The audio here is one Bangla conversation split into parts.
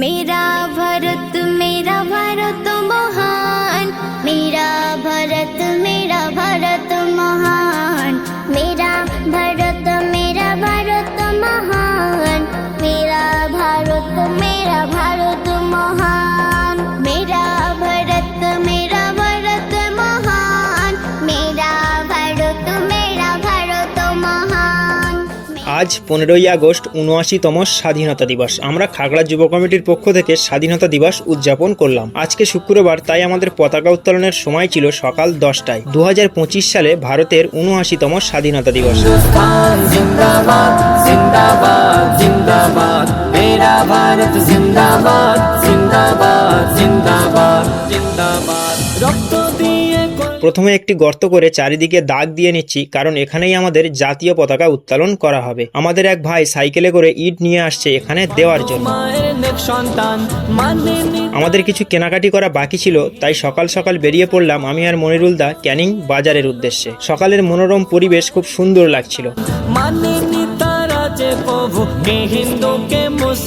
मेरा भारत আজ পনেরোই আগস্ট উনআশিতম স্বাধীনতা দিবস। আমরা খাগড়া যুব কমিটির পক্ষ থেকে স্বাধীনতা দিবস উদযাপন করলাম। আজকে শুক্রবার, তাই আমাদের পতাকা উত্তোলনের সময় ছিল সকাল দশটায়। দু হাজার পঁচিশ সালে ভারতের উনআশিতম স্বাধীনতা দিবস। জিন্দাবাদ জিন্দাবাদ জিন্দাবাদ। জিন্দাবাদ। প্রথমে একটি গর্ত করে চারিদিকে দাগ দিয়ে নিচ্ছি, কারণ এখানেই আমাদের জাতীয় পতাকা উত্তোলন করা হবে। আমাদের এক ভাই সাইকেলে করে ইট নিয়ে আসছে এখানে দেওয়ার জন্য। আমাদের কিছু কেনাকাটি করা বাকি ছিল, তাই সকাল সকাল বেরিয়ে পড়লাম আমি আর মনিরুল দা ক্যানিং বাজারের উদ্দেশ্যে। সকালের মনোরম পরিবেশ খুব সুন্দর লাগছিল। হিন্দু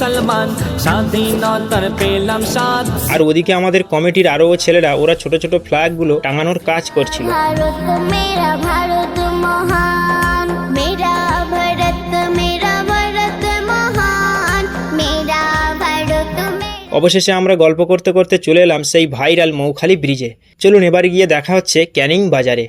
মুসলমান স্বাধীনতার পেলাম স্বাদ। আর ওদিকে আমাদের কমিটির আরও ছেলেরা ওরা ছোট ছোট ফ্ল্যাগগুলো টাঙানোর কাজ করছিল। ভারত মেরা ভারত মহান মেরা ভারত মেরা ভারত মহান মেরা ভারত অবশেষে আমরা গল্প করতে করতে চলে এলাম সেই ভাইরাল মৌখালি ব্রিজে। চলুন এবার গিয়ে দেখা হচ্ছে ক্যানিং বাজারে।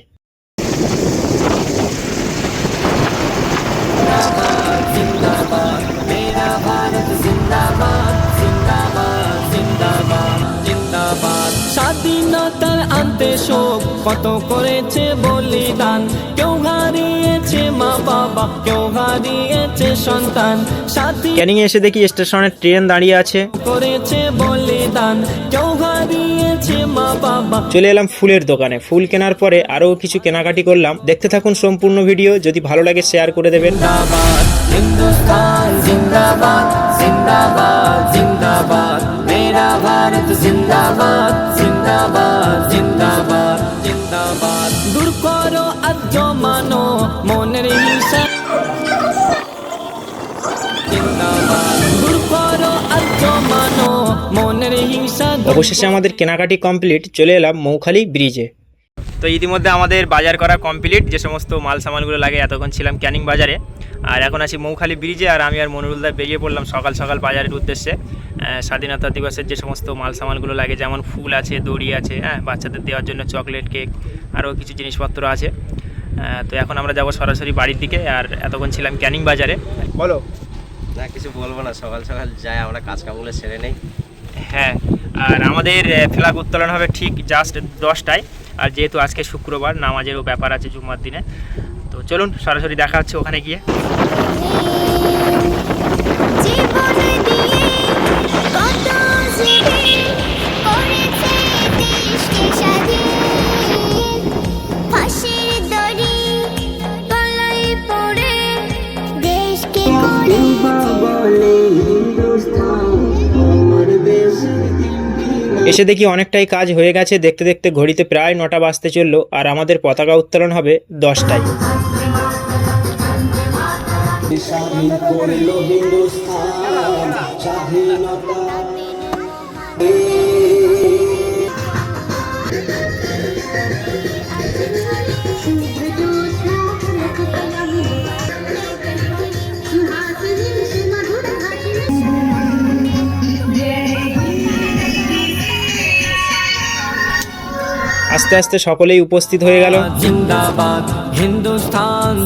স্বাধীনতার আনতে শোক কত করেছে বলিদান কেউ হারিয়েছে মা বাবা কেউ হারিয়েছে সন্তান স্বাধীন ক্যানিংয়ে এসে দেখি স্টেশনে ট্রেন দাঁড়িয়ে আছে করেছে বলিদান কেউ হারিয়েছে মা বাবা চলে এলাম ফুলের দোকানে ফুল কেনার পরে আরও কিছু কেনাকাটি করলাম দেখতে থাকুন সম্পূর্ণ ভিডিও যদি ভালো লাগে শেয়ার করে দেবেন जिंदाबाद हिंदुस्तान जिंदाबाद जिंदाबाद जिंदाबाद मेरा भारत जिंदाबाद जिंदाबाद জিন্দাবাদ জিন্দাবাদ জিন্দাবাদ। দূর করো মনের হিংসা। অবশেষে আমাদের কেনাকাটি কমপ্লিট চলে এলাম মৌখালি ব্রিজে। তো ইতিমধ্যে আমাদের বাজার করা কমপ্লিট যে সমস্ত মাল সামানগুলো লাগে এতক্ষণ ছিলাম ক্যানিং বাজারে। আর এখন আছি মৌখালি ব্রিজে আর আমি আর মনুরুলদা বেরিয়ে পড়লাম সকাল সকাল বাজারের উদ্দেশ্যে। স্বাধীনতা দিবসের যে সমস্ত মাল সামানগুলো লাগে যেমন ফুল আছে দড়ি আছে হ্যাঁ বাচ্চাদের দেওয়ার জন্য চকলেট কেক আরও কিছু জিনিসপত্র আছে। তো এখন আমরা যাব সরাসরি বাড়ির দিকে আর এতক্ষণ ছিলাম ক্যানিং বাজারে। বলো। না কিছু বলব না সকাল সকাল যাই আমরা কাজ কামগুলো সেরে নেই। হ্যাঁ আর আমাদের ফ্ল্যাগ উত্তোলন হবে ঠিক জাস্ট দশটায় আর যেহেতু আজকে শুক্রবার নামাজেরও ব্যাপার আছে জুম্মার দিনে। তো চলুন সরাসরি দেখা হচ্ছে ওখানে গিয়ে। এসে দেখি অনেকটাই কাজ হয়ে গেছে। দেখতে দেখতে ঘড়িতে প্রায় নটা বাজতে চলল আর আমাদের পতাকা উত্তোলন হবে দশটায়। আস্তে আস্তে সকলেই উপস্থিত হয়ে গেল। জিন্দাবাদ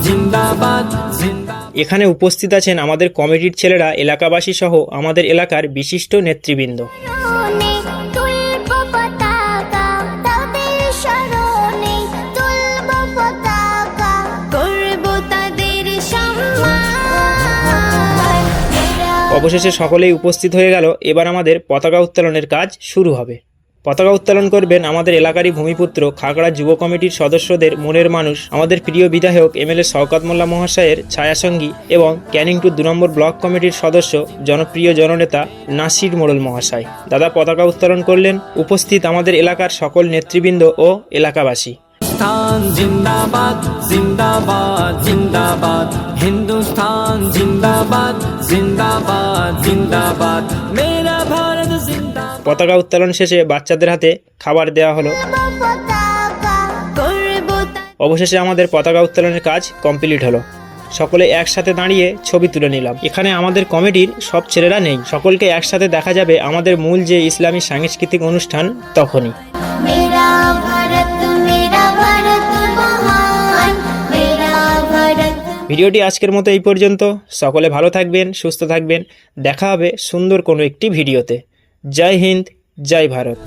জিন্দাবাদ জিন্দাবাদ। এখানে উপস্থিত আছেন আমাদের কমিটির ছেলেরা এলাকাবাসী সহ আমাদের এলাকার বিশিষ্ট নেতৃবৃন্দ। অবশেষে সকলেই উপস্থিত হয়ে গেল। এবার আমাদের পতাকা উত্তোলনের কাজ শুরু হবে। পতাকা উত্তোলন করবেন আমাদের এলাকারই ভূমিপুত্র খাগড়া যুব কমিটির সদস্যদের মনের মানুষ, আমাদের প্রিয় বিধায়ক এম এল এ শওকাত মোল্লা মহাশয়ের ছায়াসঙ্গী এবং ক্যানিং টু দু নম্বর ব্লক কমিটির সদস্য, জনপ্রিয় জননেতা নাসির মোড়ল মহাশয়। দাদা, পতাকা উত্তোলন করলেন উপস্থিত আমাদের এলাকার সকল নেতৃবৃন্দ ও এলাকাবাসী। স্থান জিন্দাবাদ জিন্দাবাদ জিন্দাবাদ। হিন্দুস্থান জিন্দাবাদ জিন্দাবাদ জিন্দাবাদ। পতাকা উত্তোলন শেষে বাচ্চাদের হাতে খাবার দেওয়া হলো। অবশেষে আমাদের পতাকা উত্তোলনের কাজ কমপ্লিট হলো। সকলে একসাথে দাঁড়িয়ে ছবি তুলে নিলাম। এখানে আমাদের কমিটির সব ছেলেরা নেই। সকলকে একসাথে দেখা যাবে আমাদের মূল যে ইসলামী সাংস্কৃতিক অনুষ্ঠান তখনই। ভিডিওটি আজকের মতো এই পর্যন্ত। সকলে ভালো থাকবেন সুস্থ থাকবেন। দেখা হবে সুন্দর কোনো একটি ভিডিওতে। জয় হিন্দ জয় ভারত।